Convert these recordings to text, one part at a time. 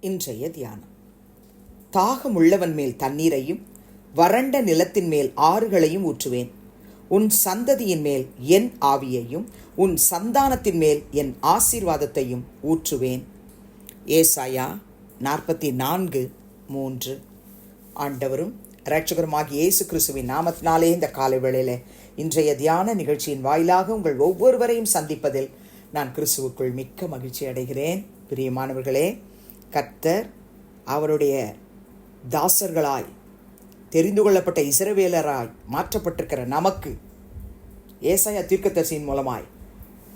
இன்றைய தியானம். தாகமுள்ளவன் மேல் தண்ணீரையும் வறண்ட நிலத்தின் மேல் ஆறுகளையும் ஊற்றுவேன். உன் சந்ததியின் மேல் என் ஆவியையும் உன் சந்தானத்தின் மேல் என் ஆசீர்வாதத்தையும் ஊற்றுவேன். ஏசாயா நாற்பத்தி நான்கு மூன்று. ஆண்டவரும் இரட்சகருமாகி இயேசு கிறிஸ்துவின் நாமத்தினாலே இந்த காலை வேளையில் இன்றைய தியான நிகழ்ச்சியின் வாயிலாக உங்கள் ஒவ்வொருவரையும் சந்திப்பதில் நான் கிறிஸ்துவுக்குள் மிக்க மகிழ்ச்சி அடைகிறேன். பிரியமானவர்களே கர்த்தர் அவருடைய தாசர்களாய் தெரிந்து கொள்ளப்பட்ட இசரவேலராய் மாற்றப்பட்டிருக்கிற நமக்கு ஏசாயா தீர்க்கதரிசியின் மூலமாய்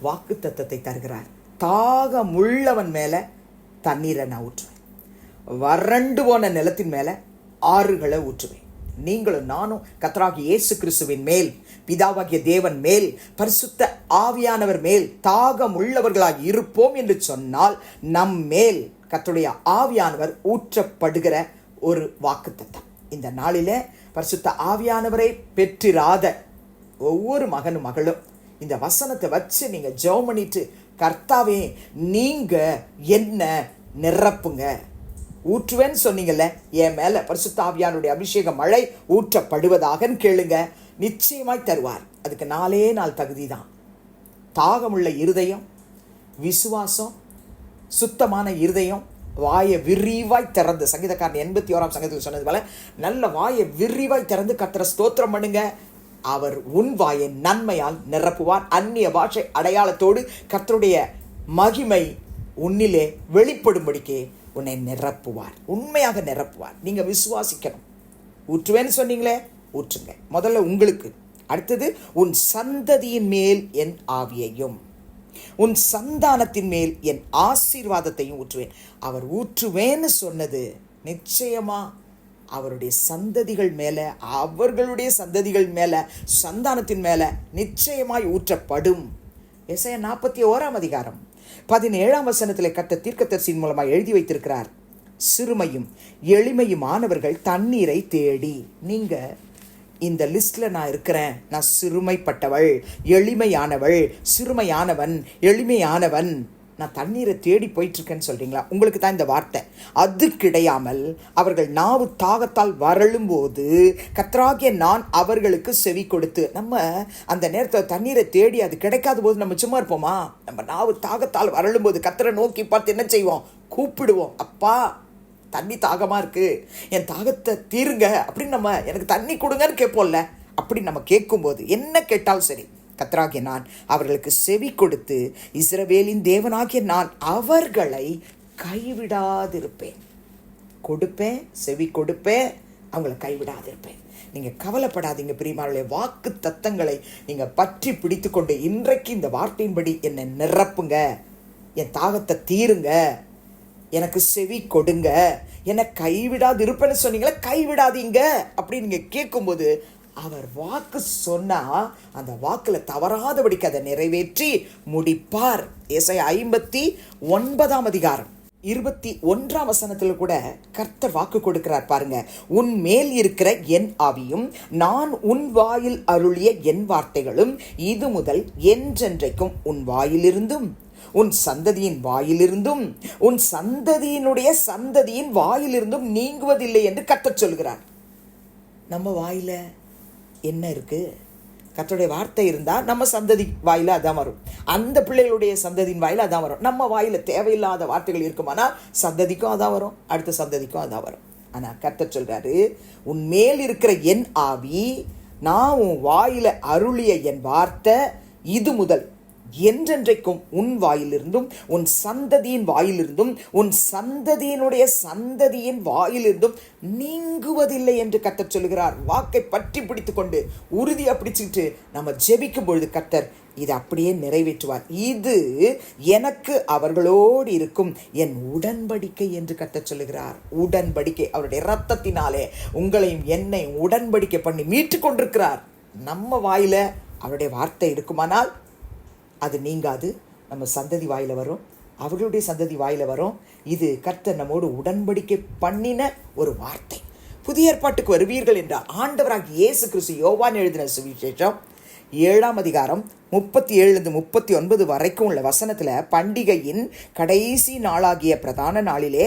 வாக்கு தத்தத்தை தருகிறார். தாகமுள்ளவன் மேலே தண்ணீரை நான் ஊற்றுவேன். வறண்டு போன நிலத்தின் மேலே ஆறுகளை ஊற்றுவேன். நீங்களும் நானும் கத்தராகி இயேசு கிறிஸ்துவின் மேல் பிதாவாகிய தேவன் மேல் பரிசுத்த ஆவியானவர் மேல் தாகம் உள்ளவர்களாக இருப்போம் என்று சொன்னால் நம் மேல் கத்துடைய ஆவியானவர் ஊற்றப்படுகிற ஒரு வாக்குத்தத்தம். இந்த நாளில் பரிசுத்த ஆவியானவரை பெற்றிராத ஒவ்வொரு மகனும் மகளும் இந்த வசனத்தை வச்சு நீங்க ஜெபம் பண்ணிட்டு கர்த்தாவே நீங்க என்ன நிரப்புங்க? ஊற்றுவேன்னு சொன்னீங்கல்ல என் மேல பரிசுத்த ஆவியானுடைய அபிஷேக மழை ஊற்றப்படுவதாகன்னு கேளுங்க. நிச்சயமாய் தருவார். அதுக்கு நாலே நாள் தகுதி தான் தாகமுள்ள இருதயம் விசுவாசம் சுத்தமான இருதயம் வாயை விரிவாய் திறந்து. சங்கீதக்காரன் எண்பத்தி ஓராம் சங்கத்தில் சொன்னது போல நல்ல வாயை விரிவாய் திறந்து கத்திர ஸ்தோத்திரம் பண்ணுங்க. அவர் உன் வாயை நன்மையால் நிரப்புவார். அந்நிய பாஷை அடையாளத்தோடு கத்தருடைய மகிமை உன்னிலே வெளிப்படும்படிக்கே உன்னை நிரப்புவார். உண்மையாக நிரப்புவார். நீங்கள் விசுவாசிக்கணும். ஊற்றுவேன்னு சொன்னீங்களே ஊற்றுங்க. முதல்ல உங்களுக்கு. அடுத்தது உன் சந்ததியின் மேல் என் ஆவியையும். உன் சந்தானத்தின் மேல் என் ஆசீர்வாதத்தையும் ஊற்றுவேன். அவர் ஊற்றுவேன்னு சொன்னது நிச்சயமா அவருடைய சந்ததிகள் மேலே அவர்களுடைய சந்ததிகள் மேல சந்தானத்தின் மேலே நிச்சயமாய் ஊற்றப்படும். எசைய நாற்பத்தி ஓராம் அதிகாரம் பதினேழாம் வசனத்தில் கத்த தீர்க்கதரிசியின் மூலமாக எழுதி வைத்திருக்கிறார். சிறுமையும் எளிமையுமானவர்கள் தண்ணீரை தேடி. நீங்க இந்த லிஸ்ட்ல நான் இருக்கிறேன். நான் சிறுமைப்பட்டவள் எளிமையானவள் சிறுமையானவன் எளிமையானவன். நான் தண்ணீரை தேடி போயிட்டுருக்கேன்னு இருக்கேன்னு சொல்றீங்களா? உங்களுக்கு தான் இந்த வார்த்தை. அது கிடையாமல் அவர்கள் நாவு தாகத்தால் வரழும்போது கத்ராகிய நான் அவர்களுக்கு செவி கொடுத்து நம்ம அந்த நேரத்தில் தண்ணீரை தேடி அது கிடைக்காத போது நம்ம சும்மா இருப்போமா? நம்ம நாவு தாகத்தால் வரழும்போது கத்தரை நோக்கி பார்த்து என்ன செய்வோம்? கூப்பிடுவோம். அப்பா தண்ணி தாகமாக இருக்குது என் தாகத்தை தீருங்க. அப்படின்னு நம்ம எனக்கு தண்ணி கொடுங்கன்னு கேட்போம்ல. அப்படி நம்ம கேட்கும்போது என்ன கேட்டாலும் சரி கத்தராகிய நான் அவர்களுக்கு செவி கொடுத்து இஸ்ரவேலின் தேவனாகிய நான் அவர்களை கைவிடாதிருப்பேன். கொடுப்பேன் செவி கொடுப்பேன் அவங்கள கைவிடாதிருப்பேன். நீங்கள் கவலைப்படாதீங்க பிரியமாருடைய வாக்கு தத்தங்களை நீங்கள் பற்றி பிடித்து கொண்டு இன்றைக்கு இந்த வார்த்தையின்படி என்னை நிரப்புங்க. என் தாகத்தை தீருங்க. எனக்கு செவி கொடுங்க. என்னை கைவிடாது இருப்பேன்னு சொன்னீங்களே கைவிடாதீங்க. அப்படின்னு நீங்கள் கேட்கும்போது அவர் வாக்கு சொன்னால் அந்த வாக்கில் தவறாதபடிக்கு அதை நிறைவேற்றி முடிப்பார். இசை ஐம்பத்தி ஒன்பதாம் அதிகாரம். இருபத்தி ஒன்றாம் வசனத்தில் கூட கர்த்தர் வாக்கு கொடுக்கிறார் பாருங்க. உன் மேல் இருக்கிற என் ஆவியும் நான் உன் வாயில் அருளிய என் வார்த்தைகளும் இது முதல் என்றென்றைக்கும் உன் வாயிலிருந்தும். உன் சந்ததியின் வாயிலிருந்தும் உன் சந்ததியினுடைய சந்ததியின் வாயிலிருந்தும் நீங்குவதில்லை என்று கத்தச் சொல்கிறார். நம்ம வாயில் என்ன இருக்கு? கத்தோடைய வார்த்தை இருந்தால் நம்ம சந்ததி வாயில் அதான் வரும். அந்த பிள்ளைகளுடைய சந்ததியின் வாயில் அதான் வரும். நம்ம வாயில் தேவையில்லாத வார்த்தைகள் இருக்குமானால் சந்ததிக்கும் அதான் வரும் அடுத்த சந்ததிக்கும் அதான் வரும். ஆனால் கத்த சொல்கிறாரு உன் மேல் இருக்கிற என் ஆவி நான் உன் வாயில் அருளிய என் வார்த்தை இது முதல். என்றென்றைக்கும் உன் வாயிலிருந்தும் உன் சந்ததியின் வாயிலிருந்தும் உன் சந்ததியினுடைய சந்ததியின் வாயிலிருந்தும் நீங்குவதில்லை என்று கத்தர் சொல்கிறார் வாக்கை பற்றி பிடித்து கொண்டு உறுதியாக பிடிச்சிக்கிட்டு நம்ம ஜெபிக்கும் பொழுது கத்தர் இதை அப்படியே நிறைவேற்றுவார். இது எனக்கு அவர்களோடு இருக்கும் என் உடன்படிக்கை என்று கத்த சொல்லுகிறார். உடன்படிக்கை அவருடைய ரத்தத்தினாலே உங்களையும் என்னையும் உடன்படிக்கை பண்ணி மீட்டு கொண்டிருக்கிறார் நம்ம வாயில அவருடைய வார்த்தை இருக்குமானால் அது நீங்காது. நம்ம சந்ததி வாயில் வரும் அவர்களுடைய சந்ததி வாயில் வரும் இது கர்த்தர் நம்மோடு உடன்படிக்கை பண்ணின ஒரு வார்த்தை. புதிய ஏற்பாட்டுக்கு வருவீர்கள் என்ற ஆண்டவராக இயேசு கிறிஸ்து யோவான் எழுதின சுவிசேஷம் ஏழாம் அதிகாரம் முப்பத்தி ஏழுலேருந்து முப்பத்தி ஒன்பது வரைக்கும் உள்ள வசனத்தில் பண்டிகையின் கடைசி நாளாகிய பிரதான நாளிலே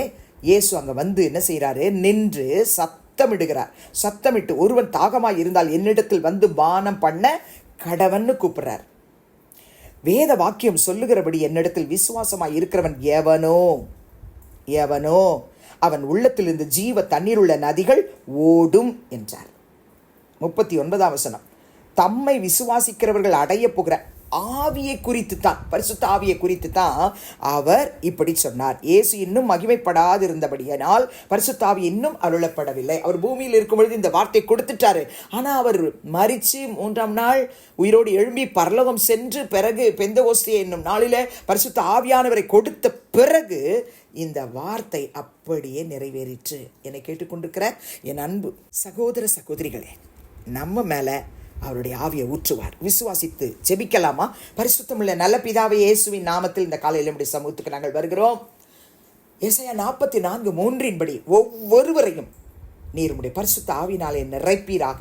இயேசு அங்கே வந்து என்ன செய்கிறாரு நின்று சத்தமிடுகிறார். சத்தமிட்டு ஒருவன் தாகமாக இருந்தால் என்னிடத்தில் வந்து பானம் பண்ண கடவன்னு கூப்பிட்றார். வேத வாக்கியம் சொல்லுகிறபடி என்னிடத்தில் விசுவாசமாய் இருக்கிறவன் எவனோ? எவனோ? அவன் உள்ளத்திலிருந்து ஜீவ தண்ணீர் உள்ள நதிகள் ஓடும் என்றார். முப்பத்தி ஒன்பதாம் வசனம். தம்மை விசுவாசிக்கிறவர்கள் அடைய போகிற ஆவியை குறித்து தான் பரிசுத்த ஆவியை குறித்து தான் அவர் இப்படி சொன்னார். இயேசு இன்னும் மகிமைப்படாதிருந்தபடியானால் பரிசுத்த ஆவி இன்னும் அருளப்படவில்லை. அவர் பூமியில் இருக்கும் பொழுது இந்த வார்த்தை கொடுத்துட்டாரு. ஆனால் அவர் மறித்து மூன்றாம் நாள் உயிரோடு எழும்பி பரலோகம் சென்று பிறகு பெந்த ஓஸ்தியை என்னும் நாளில் பரிசுத்த ஆவியானவரை கொடுத்த பிறகு இந்த வார்த்தை அப்படியே நிறைவேறிற்று. என்னை கேட்டுக்கொண்டிருக்கிற என் அன்பு சகோதர சகோதரிகளே நம்ம மேலே அவருடைய ஆவியை ஊற்றுவார். விசுவாசித்து ஜெபிக்கலாமா? பரிசுத்தமுள்ள நல்ல பிதாவை இயேசுவின் நாமத்தில் இந்த காலையில் நம்முடைய சமூகத்துக்கு நாங்கள் வருகிறோம். இசையா நாற்பத்தி நான்கு மூன்றின்படி ஒவ்வொருவரையும் நீர் உடைய பரிசுத்த ஆவினாலே நிறைப்பீராக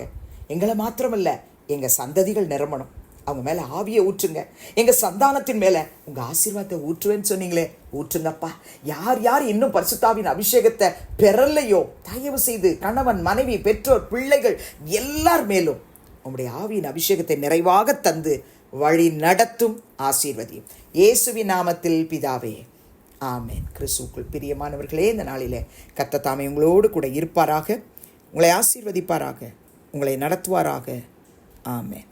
எங்களை மாத்திரமல்ல எங்கள் சந்ததிகள் நிரம்பணும். அவங்க மேலே ஆவியை ஊற்றுங்க. எங்கள் சந்தானத்தின் மேலே உங்கள் ஆசீர்வாதத்தை ஊற்றுவேன்னு சொன்னீங்களே ஊற்றுங்கப்பா. யார் யார் இன்னும் பரிசுத்தாவின் அபிஷேகத்தை பெறலையோ தயவு செய்து கணவன் மனைவி பெற்றோர் பிள்ளைகள் எல்லார் மேலும் உம்முடைய ஆவியின் அபிஷேகத்தை நிறைவாக தந்து வழி நடத்தும் ஆசீர்வதியும் இயேசுவின் நாமத்தில் பிதாவே ஆமேன். கிறிஸ்துக்குள் பிரியமானவர்களே இந்த நாளிலே கத்த தாமே உங்களோடு கூட இருப்பாராக. உங்களை ஆசீர்வதிப்பாராக. உங்களை நடத்துவாராக. ஆமேன்.